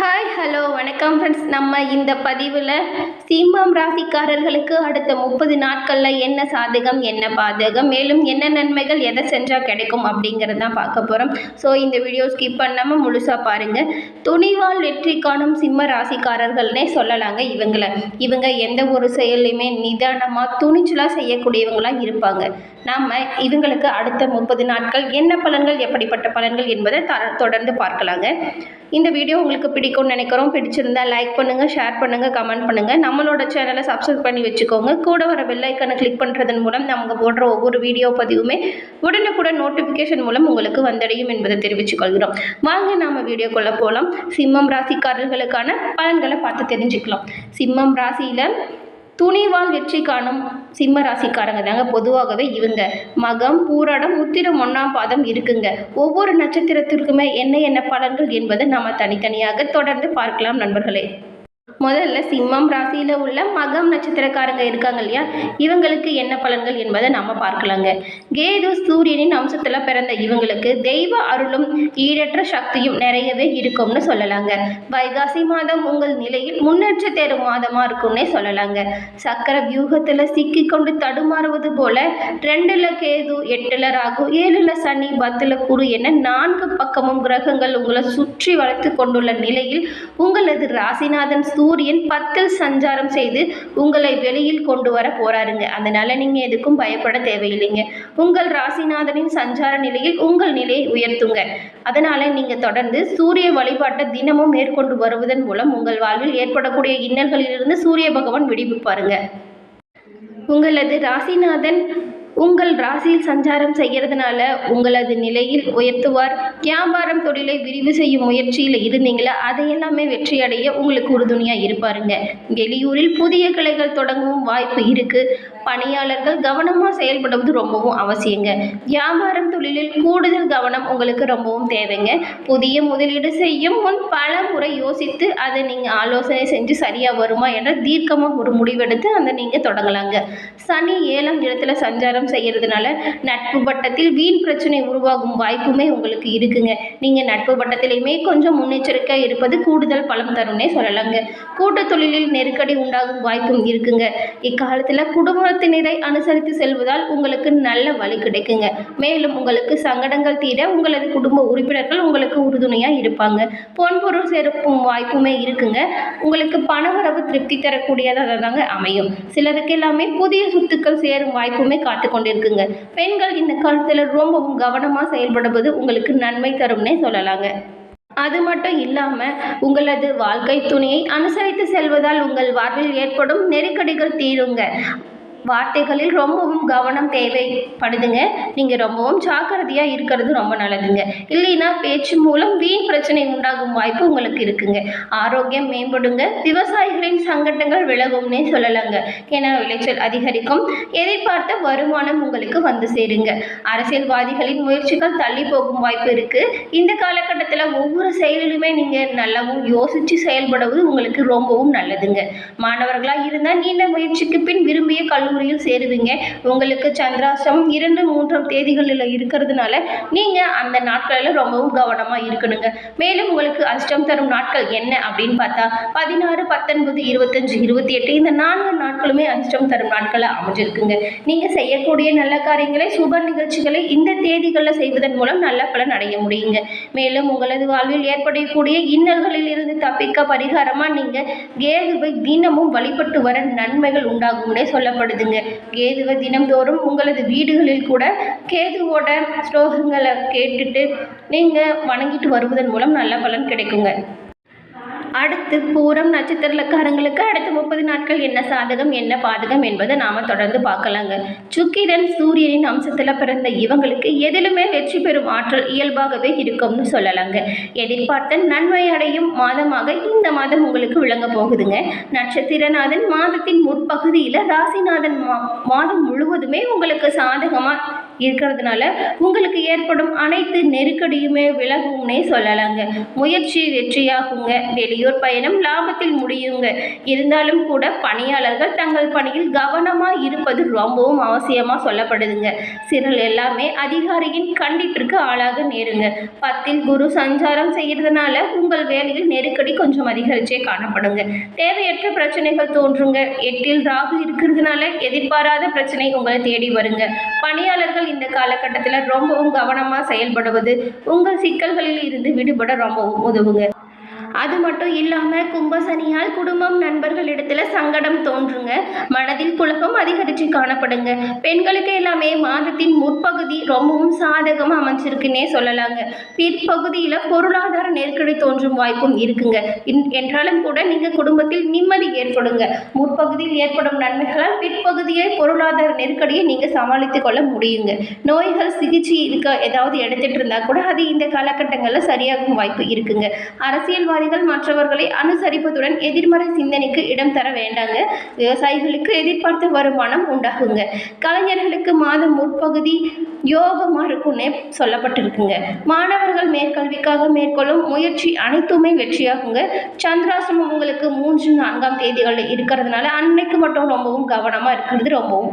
Hi hello வணக்கம் friends நம்ம இந்த பதிவில் சிம்மம் ராசிக்காரர்களுக்கு அடுத்த முப்பது நாட்களில் என்ன சாதகம் என்ன பாதகம் மேலும் என்ன நன்மைகள் எதை செஞ்சால் கிடைக்கும் அப்படிங்கிறது தான் பார்க்க போகிறோம் ஸோ இந்த வீடியோ ஸ்கிப் பண்ணாமல் முழுசாக பாருங்கள் துணிவால் வெற்றி காணும் சிம்ம ராசிக்காரர்கள்னே சொல்லலாங்க இவங்களை. இவங்க எந்த ஒரு செயலையுமே நிதானமாக துணிச்சலாக செய்யக்கூடியவங்களாக இருப்பாங்க. நாம் இவங்களுக்கு அடுத்த முப்பது நாட்கள் என்ன பலன்கள் எப்படிப்பட்ட பலன்கள் என்பதை த தொடர்ந்து பார்க்கலாங்க. இந்த வீடியோ உங்களுக்கு பிடிக்கும்னு நினைக்கிறோம். பிடிச்சிருந்தா லைக் பண்ணுங்கள் ஷேர் பண்ணுங்கள் கமெண்ட் பண்ணுங்கள் நம்மளோட சேனலை சப்ஸ்கிரைப் பண்ணி வச்சுக்கோங்க. கூட வர பெல்லைக்கனை கிளிக் பண்ணுறதன் மூலம் நமக்கு போடுற ஒவ்வொரு வீடியோ பதிவுமே உடனுக்குடன் நோட்டிஃபிகேஷன் மூலம் உங்களுக்கு வந்தடையும் என்பதை தெரிவித்துக்கொள்கிறோம் வாங்க நாம் வீடியோக்குள்ளே போகலாம் சிம்மம் ராசிக்காரர்களுக்கான பலன்களை பார்த்து தெரிஞ்சுக்கலாம். சிம்மம் ராசியில் துணிவால் வெற்றி காணும் சிம்ம ராசிக்காரங்க தாங்க. பொதுவாகவே இவங்க. மகம் பூராடம் உத்திரம் ஒன்றாம் பாதம் இருக்குங்க. ஒவ்வொரு நட்சத்திரத்திற்குமே என்ன என்ன பலன்கள் என்பதை நாம் தனித்தனியாக தொடர்ந்து பார்க்கலாம் நண்பர்களே. முதல்ல சிம்மம் ராசியில் உள்ள மகம் நட்சத்திரக்காரங்க இருக்காங்க இல்லையா? இவங்களுக்கு என்ன பலன்கள் என்பதை நம்ம பார்க்கலாங்க. கேது சூரியனின் அம்சத்தில் பிறந்த இவங்களுக்கு தெய்வ அருளும் ஈடற்ற சக்தியும் நிறையவே இருக்கும்னு சொல்லலாங்க. வைகாசி மாதம் உங்கள் நிலையில் முன்னேற்ற தேரும் மாதமாக இருக்கும்னே சொல்லலாங்க. சக்கர வியூகத்தில் சிக்கி கொண்டு தடுமாறுவது போல ரெண்டுல கேது எட்டுல ராகு ஏழுல சனி பத்துல குரு என நான்கு பக்கமும் கிரகங்கள் உங்களை சுற்றி வளர்த்து கொண்டுள்ள நிலையில் உங்களது ராசிநாதன் சூரியன் பத்தில் சஞ்சாரம் செய்து உங்களை வெளியில் கொண்டு வர போறாருங்க. அதனால நீங்க எதுக்கும் பயப்பட தேவையில்லைங்க. உங்கள் ராசிநாதனின் சஞ்சார நிலையில் உங்கள் நிலையை உயர்த்துங்க. அதனால நீங்க தொடர்ந்து சூரிய வழிபாட்டை தினமும் மேற்கொண்டு வருவதன் மூலம் உங்கள் வாழ்வில் ஏற்படக்கூடிய இன்னல்களிலிருந்து சூரிய பகவான் விடுவிப்பாருங்க. உங்களது ராசிநாதன் உங்கள் ராசியில் சஞ்சாரம் செய்கிறதுனால உங்களது நிலையில் உயர்த்துவார். வியாபாரம் தொழிலை விரிவு செய்யும் முயற்சியில் இருந்தீங்களா? அதை எல்லாமே வெற்றியடைய உங்களுக்கு உறுதுணையாக இருப்பாருங்க. வெளியூரில் புதிய கிளைகள் தொடங்கவும் வாய்ப்பு இருக்குது பணியாளர்கள் கவனமாக செயல்படுவது ரொம்பவும் அவசியங்க. வியாபாரம் தொழிலில் கூடுதல் கவனம் உங்களுக்கு ரொம்பவும் தேவைங்க. புதிய முதலீடு செய்யும் முன் பல முறை யோசித்து அதை நீங்கள் ஆலோசனை செஞ்சு சரியாக வருமா என்ற தீர்க்கமாக ஒரு முடிவெடுத்து அதை நீங்கள் தொடங்கலாங்க. சனி ஏழாம் இடத்துல சஞ்சாரம் செய்கிறதுனால நட்பு வட்டத்தில் வீண் பிரச்சனை உருவாகும் வாய்ப்புமே உங்களுக்கு இருக்குங்க. நீங்கள் நட்பு வட்டத்திலையுமே கொஞ்சம் முன்னெச்சரிக்கையாக இருப்பது கூடுதல் பலம் தரும்னே சொல்லலாங்க. கூட்ட தொழிலில் நெருக்கடி உண்டாகும் வாய்ப்பும் இருக்குங்க. இக்காலத்தில் குடும்பத்தினரை அனுசரித்து செல்வதால் உங்களுக்கு நல்ல வழி கிடைக்குங்க. மேலும் உங்களுக்கு சங்கடங்கள் தீர உங்களது குடும்ப உறுப்பினர்கள் உங்களுக்கு உறுதுணையாக இருப்பாங்க. பொன்பொருள் சேர்க்கும் வாய்ப்புமே இருக்குங்க. உங்களுக்கு பணவரவு திருப்தி தரக்கூடியதாக தாங்க அமையும். சிலருக்கு எல்லாமே புதிய சொத்துக்கள் சேரும் வாய்ப்புமே காத்து கொண்டிருக்குங்க. பெண்கள் இந்த காலத்தில் ரொம்பவும் கவனமாக செயல்படுவது உங்களுக்கு நன்மை தரும்னே சொல்லலாங்க. அது மட்டும் இல்லாமல் உங்களது வாழ்க்கை துணையை அனுசரித்து செல்வதால் உங்கள் வாழ்வில் ஏற்படும் நெருக்கடிகள் தீருங்க. வார்த்தைகளில் ரொம்பவும் கவனம் தேவைப்படுதுங்க. நீங்கள் ரொம்பவும் ஜாக்கிரதையாக இருக்கிறது ரொம்ப நல்லதுங்க. இல்லைன்னா பேச்சு மூலம் வீண் பிரச்சனை உண்டாகும் வாய்ப்பு உங்களுக்கு இருக்குங்க. ஆரோக்கியம் மேம்படுங்க. விவசாயிகளின் சங்கடங்கள் விலகும்னே சொல்லலாங்க. ஏன்னா விளைச்சல் அதிகரிக்கும். எதிர்பார்த்த வருமானம் உங்களுக்கு வந்து சேருங்க. அரசியல்வாதிகளின் முயற்சிகள் தள்ளி போகும் வாய்ப்பு இருக்குது இந்த காலகட்டத்தில் ஒவ்வொரு செயலிலுமே நீங்கள் நல்லாவும் யோசித்து செயல்படுவது உங்களுக்கு ரொம்பவும் நல்லதுங்க. மாணவர்களாக இருந்தால் நீண்ட முயற்சிக்கு பின் விரும்பிய கல்வி முறையில் சேருதுங்க உங்களுக்கு சந்திராஷ்டமம் இரண்டு மூன்றாம் தேதிகளில் இருக்கிறதுனால நீங்கள் அந்த நாட்களில் ரொம்பவும் கவனமாக இருக்கணுங்க. மேலும் உங்களுக்கு அஷ்டம் தரும் நாட்கள் என்ன அப்படின்னு பார்த்தா பதினாறு பத்தொன்பது இருபத்தஞ்சு இருபத்தி எட்டு இந்த நான்கு நாட்களுமே அஷ்டம் தரும் நாட்களாக அமைஞ்சிருக்குங்க. நீங்கள் செய்யக்கூடிய நல்ல காரியங்களை சுப நிகழ்ச்சிகளை இந்த தேதிகளில் செய்வதன் மூலம் நல்ல பலன் அடைய முடியுங்க. மேலும் உங்களது வாழ்வில் ஏற்படக்கூடிய இன்னல்களில் இருந்து தப்பிக்க பரிகாரமாக நீங்கள் கேதுவை தினமும் வழிபட்டு வர நன்மைகள் உண்டாகும்னே சொல்லப்படுது. வருதுங்க கேதுவை தினம்தோறும் உங்களது வீடுகளில் கூட கேதுவோட ஸ்லோகங்களை கேட்டுட்டு நீங்கள் வணங்கிட்டு வருவதன் மூலம் நல்ல பலன் கிடைக்குங்க. அடுத்து பூரம் நட்சத்திரக்காரங்களுக்கு அடுத்த முப்பது நாட்கள் என்ன சாதகம் என்ன பாதகம் என்பதை நாம் தொடர்ந்து பார்க்கலாங்க. சுக்கிரன் சூரியனின் அம்சத்தில் பிறந்த இவங்களுக்கு எதிலுமே வெற்றி பெறும் ஆற்றல் இயல்பாகவே இருக்கும்னு சொல்லலாங்க. எதிர்பார்த்த நன்மை அடையும் மாதமாக இந்த மாதம் உங்களுக்கு விளங்க போகுதுங்க. நட்சத்திரநாதன் மாதத்தின் முற்பகுதியில் ராசிநாதன் மா மாதம் முழுவதுமே உங்களுக்கு சாதகமாக இருக்கிறதுனால உங்களுக்கு ஏற்படும் அனைத்து நெருக்கடியுமே விலகும்னே சொல்லலாங்க. முயற்சி வெற்றியாகுங்க. வெளியூர் பயணம் லாபத்தில் முடியுங்க. இருந்தாலும் கூட பணியாளர்கள் தங்கள் பணியில் கவனமாக இருப்பது ரொம்பவும் அவசியமாக சொல்லப்படுதுங்க. சிலர் எல்லாமே அதிகாரியின் கண்டிப்பிற்கு ஆளாக நேருங்க. பத்தில் குரு சஞ்சாரம் செய்கிறதுனால உங்கள் வேலையில் நெருக்கடி கொஞ்சம் அதிகரிச்சே காணப்படுங்க. தேவையற்ற பிரச்சனைகள் தோன்றுங்க. எட்டில் ராகு இருக்கிறதுனால எதிர்பாராத பிரச்சனை உங்களை தேடி வருங்க. பணியாளர்கள் இந்த காலகட்டத்தில் ரொம்பவும் கவனமாக செயல்படுவது உங்கள் சிக்கல்களில் இருந்து விடுபட ரொம்பவும் உதவுங்க. அது மட்டும் இல்லாமல் கும்பசனியால் குடும்பம் நண்பர்களிடத்தில் சங்கடம் தோன்றுங்க. மனதில் குழப்பம் அதிகரித்து காணப்படுங்க. பெண்களுக்கு எல்லாமே மாதத்தின் முற்பகுதி ரொம்பவும் சாதகமாக அமைஞ்சிருக்குன்னே சொல்லலாங்க. பிற்பகுதியில் பொருளாதார நெருக்கடி தோன்றும் வாய்ப்பும் இருக்குங்க. என்றாலும் கூட நீங்கள் குடும்பத்தில் நிம்மதி ஏற்படுங்க. முற்பகுதியில் ஏற்படும் நன்மைகளால் பிற்பகுதியை பொருளாதார நெருக்கடியை நீங்கள் சமாளித்து கொள்ள முடியுங்க. நோய்கள் சிகிச்சை இருக்க ஏதாவது எடுத்துட்டு இருந்தால் கூட அது இந்த காலகட்டங்களில் சரியாகும் வாய்ப்பு இருக்குங்க. விவசாயிகள் மற்றவர்களை அனுசரிப்பதுடன் எதிர்மறை சிந்தனைக்கு இடம் தர வேண்டாங்க. விவசாயிகளுக்கு எதிர்பார்த்த வருமானம் உண்டாகுங்க. கலைஞர்களுக்கு மாதம் முற்பகுதி யோகமாக இருக்கும்னே சொல்லப்பட்டிருக்குங்க. மாணவர்கள் மேற்கல்விக்காக மேற்கொள்ளும் முயற்சி அனைத்துமே வெற்றியாகுங்க. சந்திராசிரமம் உங்களுக்கு மூன்று நான்காம் தேதிகளில் இருக்கிறதுனால அன்னைக்கு மட்டும் ரொம்பவும் கவனமாக இருக்கிறது ரொம்பவும்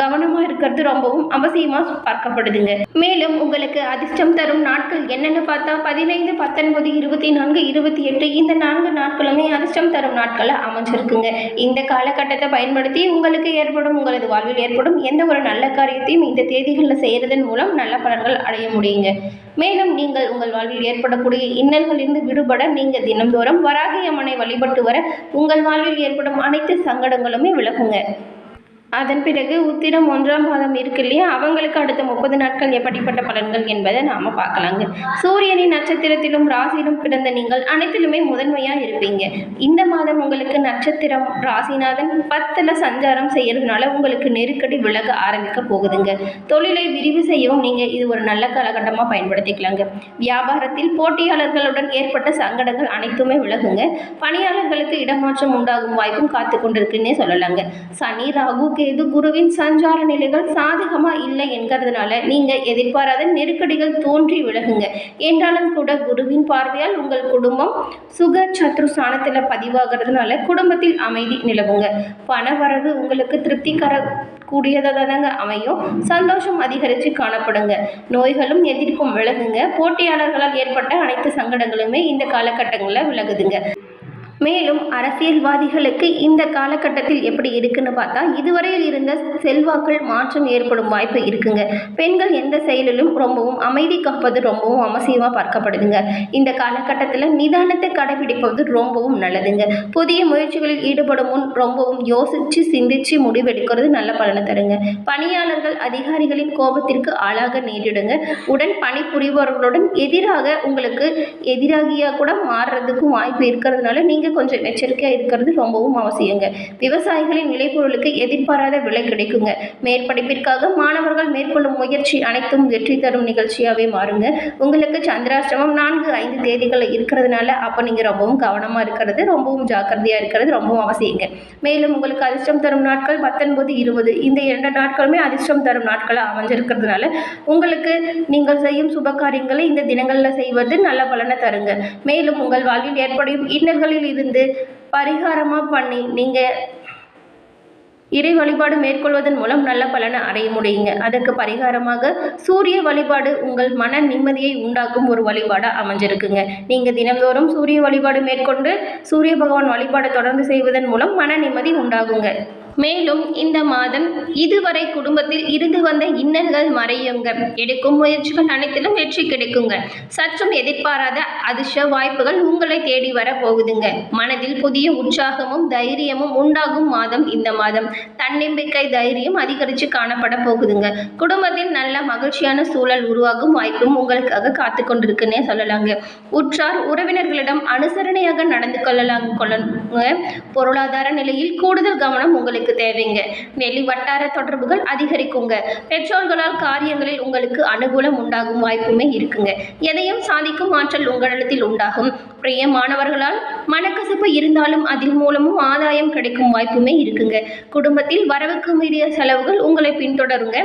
கவனமாக இருக்கிறது ரொம்பவும் அவசியமாக பார்க்கப்படுதுங்க. மேலும் உங்களுக்கு அதிர்ஷ்டம் தரும் நாட்கள் என்னென்னு பார்த்தா பதினைந்து பத்தொன்பது இருபத்தி நான்கு இருபத்தி எட்டு இந்த நான்கு நாட்களுமே அதிர்ஷ்டம் தரும் நாட்களாக அமைஞ்சிருக்குங்க. இந்த காலகட்டத்தை பயன்படுத்தி உங்களுக்கு ஏற்படும் உங்களது வாழ்வில் ஏற்படும் எந்த ஒரு நல்ல காரியத்தையும் இந்த தேதிகளில் செய்கிறதன் மூலம் நல்ல பலன்கள் அடைய முடியுங்க. மேலும் நீங்கள் உங்கள் வாழ்வில் ஏற்படக்கூடிய இன்னல்களிலிருந்து விடுபட நீங்கள் தினந்தோறும் வராகி அம்மனை வழிபட்டு வர உங்கள் வாழ்வில் ஏற்படும் அனைத்து சங்கடங்களுமே விலகுங்க. அதன் பிறகு உத்திரம் ஒன்றாம் மாதம் இருக்கு இல்லையா? அவங்களுக்கு அடுத்த முப்பது நாட்கள் எப்படிப்பட்ட பலன்கள் என்பதை நாம் பார்க்கலாங்க. சூரியனின் நட்சத்திரத்திலும் ராசியிலும் பிறந்த நீங்கள் அனைத்திலுமே முதன்மையாக இருப்பீங்க. இந்த மாதம் உங்களுக்கு நட்சத்திரம் ராசிநாதன் பத்தில் சஞ்சாரம் செய்யறதுனால உங்களுக்கு நெருக்கடி விலக ஆரம்பிக்க போகுதுங்க. தொழிலை விரிவு செய்யவும் நீங்கள் இது ஒரு நல்ல காலகட்டமாக பயன்படுத்திக்கலாங்க. வியாபாரத்தில் போட்டியாளர்களுடன் ஏற்பட்ட சங்கடங்கள் அனைத்துமே விலகுங்க. பணியாளர்களுக்கு இடமாற்றம் உண்டாகும் வாய்ப்பும் காத்து கொண்டிருக்குன்னே சொல்லலாங்க. சனி ராகு கேது குருவின் சஞ்சார நிலைகள் சாதகமாக இல்லை என்கிறதுனால நீங்கள் எதிர்பாராத நெருக்கடிகள் தோன்றி விலகுங்க. என்றாலும் கூட குருவின் பார்வையால் உங்கள் குடும்பம் சுக சத்ரு ஸ்தானத்தில் பதிவாகிறதுனால குடும்பத்தில் அமைதி நிலவுங்க. பண வரவு உங்களுக்கு திருப்திகர கூடியதாக தாங்க அமையும். சந்தோஷம் அதிகரித்து காணப்படுங்க. நோய்களும் எதிர்ப்பும் விலகுங்க. போட்டியாளர்களால் ஏற்பட்ட அனைத்து சங்கடங்களுமே இந்த காலகட்டங்களில் விலகுதுங்க. மேலும் அரசியல்வாதிகளுக்கு இந்த காலகட்டத்தில் எப்படி இருக்குன்னு பார்த்தா இதுவரையில் இருந்த செல்வாக்கள் மாற்றம் ஏற்படும் வாய்ப்பு இருக்குங்க. பெண்கள் எந்த செயலிலும் ரொம்பவும் அமைதி காப்பது ரொம்பவும் அவசியமாக பார்க்கப்படுதுங்க. இந்த காலகட்டத்தில் நிதானத்தை கடைபிடிப்பது ரொம்பவும் நல்லதுங்க. புதிய முயற்சிகளில் ஈடுபடும் முன் ரொம்பவும் யோசித்து சிந்திச்சு முடிவெடுக்கிறது நல்ல பலனை தருங்க. பணியாளர்கள் அதிகாரிகளின் கோபத்திற்கு ஆளாக நேரிடுங்க. உடன் பணிபுரிபவர்களுடன் எதிராக உங்களுக்கு எதிராகியாக கூட மாறுறதுக்கும் வாய்ப்பு இருக்கிறதுனால நீங்கள் கொஞ்சம் எச்சரிக்கையாக இருக்கிறது ரொம்பவும் அவசியங்க. விவசாயிகளின் விளைபொருளுக்கு எதிர்பாராத விலை கிடைக்குங்க. மேற்படிப்பிற்காக மாணவர்கள் மேற்கொள்ளும் முயற்சி அனைத்தும் வெற்றி தரும் நிகழ்ச்சியாகவே மாறுங்க. உங்களுக்கு சந்திராஷ்டமம் நான்கு ஐந்து தேதிகள் இருக்கிறதுனால அப்போ நீங்கள் ரொம்பவும் கவனமாக இருக்கிறது ரொம்பவும் ஜாக்கிரதையாக இருக்கிறது ரொம்பவும் அவசியங்க. மேலும் உங்களுக்கு அதிர்ஷ்டம் தரும் நாட்கள் பத்தொன்பது இருபது. இந்த இரண்டு நாட்களுமே அதிர்ஷ்டம் தரும் நாட்களாக அமைஞ்சிருக்கிறதுனால உங்களுக்கு நீங்கள் செய்யும் சுப காரியங்களை இந்த தினங்களில் செய்வது நல்ல பலனை தருங்க. மேலும் உங்கள் வாழ்வில் ஏற்படும் இன்னல்களில் இருந்து பரிகாரமாக பண்ணி நீங்கள் இறை வழிபாடு மேற்கொள்வதன் மூலம் நல்ல பலனை அடைய முடியுங்க. அதற்கு பரிகாரமாக சூரிய வழிபாடு உங்கள் மன நிம்மதியை உண்டாக்கும் ஒரு வழிபாடாக அமைஞ்சிருக்குங்க. நீங்கள் தினந்தோறும் சூரிய வழிபாடு மேற்கொண்டு சூரிய பகவான் வழிபாடை தொடர்ந்து செய்வதன் மூலம் மன நிம்மதி உண்டாகுங்க. மேலும் இந்த மாதம் இதுவரை குடும்பத்தில் இருந்து வந்த இன்னல்கள் மறையுங்க. எடுக்கும் முயற்சிகள் அனைத்திலும் வெற்றி கிடைக்குங்க. சற்றும் எதிர்பாராத அதிர்ஷ்ட வாய்ப்புகள் உங்களை தேடி வர போகுதுங்க மனதில் புதிய உற்சாகமும் தைரியமும் உண்டாகும் மாதம் இந்த மாதம். தன்னம்பிக்கை தைரியம் அதிகரித்து காணப்பட போகுதுங்க. குடும்பத்தில் நல்ல மகிழ்ச்சியான சூழல் உருவாகும் வாய்ப்பும் உங்களுக்காக காத்து கொண்டிருக்குன்னே சொல்லலாங்க. உற்றார் உறவினர்களிடம் அனுசரணையாக நடந்து கொள்ளலாம் கொள்ளணுங்க. பொருளாதார நிலையில் கூடுதல் கவனம் உங்களுக்கு உங்களுக்கு தேவைங்க. வெளி வட்டார தொடர்புகள் அதிகரிக்குங்க. பெற்றோர்களால் காரியங்களில் உங்களுக்கு அனுகூலம் உண்டாகும் வாய்ப்புமே இருக்குங்க. எதையும் சாதிக்கும் ஆற்றல் உங்களிடத்தில் உண்டாகும். பிரியமானவர்களால் மனக்கசப்பு இருந்தாலும் அதில் மூலமும் ஆதாயம் கிடைக்கும் வாய்ப்புமே இருக்குங்க. குடும்பத்தில் வரவுக்கு மீறிய செலவுகள் உங்களை பின்தொடருங்க.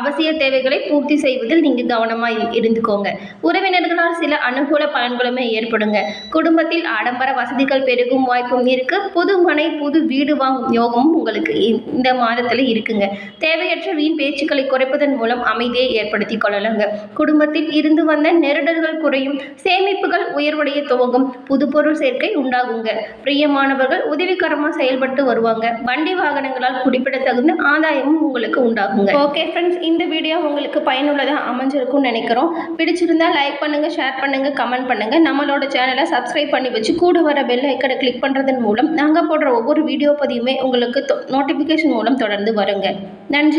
அவசிய தேவைகளை பூர்த்தி செய்வதில் நீங்கள் கவனமாக இருந்துக்கோங்க. உறவினர்களால் சில அனுகூல பலன்களுமே ஏற்படுங்க. குடும்பத்தில் ஆடம்பர வசதிகள் பெருகும் வாய்ப்பும் இருக்கு. புது மனை புது வீடு வாங்கும் யோகமும் உங்களுக்கு இ- இந்த மாதத்தில் இருக்குங்க. தேவையற்ற வீண் பேச்சுக்களை குறைப்பதன் மூலம் அமைதியை ஏற்படுத்தி கொள்ளலாங்க. குடும்பத்தில் இருந்து வந்த நெருடல்கள் குறையும் சேமிப்புகள் உயர்வடைய துவங்கும் புது பொருள் சேர்க்கை உண்டாகுங்க. பிரியமானவர்கள் உதவிகரமாக செயல்பட்டு வருவாங்க. வண்டி வாகனங்களால் குறிப்பிடத்தகுந்த ஆதாயமும் உங்களுக்கு உண்டாகுங்க. ஓகே ஃப்ரெண்ட்ஸ் இந்த வீடியோ உங்களுக்கு பயனுள்ளதாக அமைஞ்சிருக்கும்னு நினைக்கிறோம். பிடிச்சிருந்தா லைக் பண்ணுங்க ஷேர் பண்ணுங்க கமெண்ட் பண்ணுங்க. நம்மளோட சேனலை சப்ஸ்கிரைப் பண்ணி வச்சு கூட வர பெல் ஐக்கனை கிளிக் பண்ணுறதன் மூலம் நாங்கள் போடுற ஒவ்வொரு வீடியோ பதியுமே உங்களுக்கு நோட்டிஃபிகேஷன் மூலம் தொடர்ந்து வருங்க. நன்றி.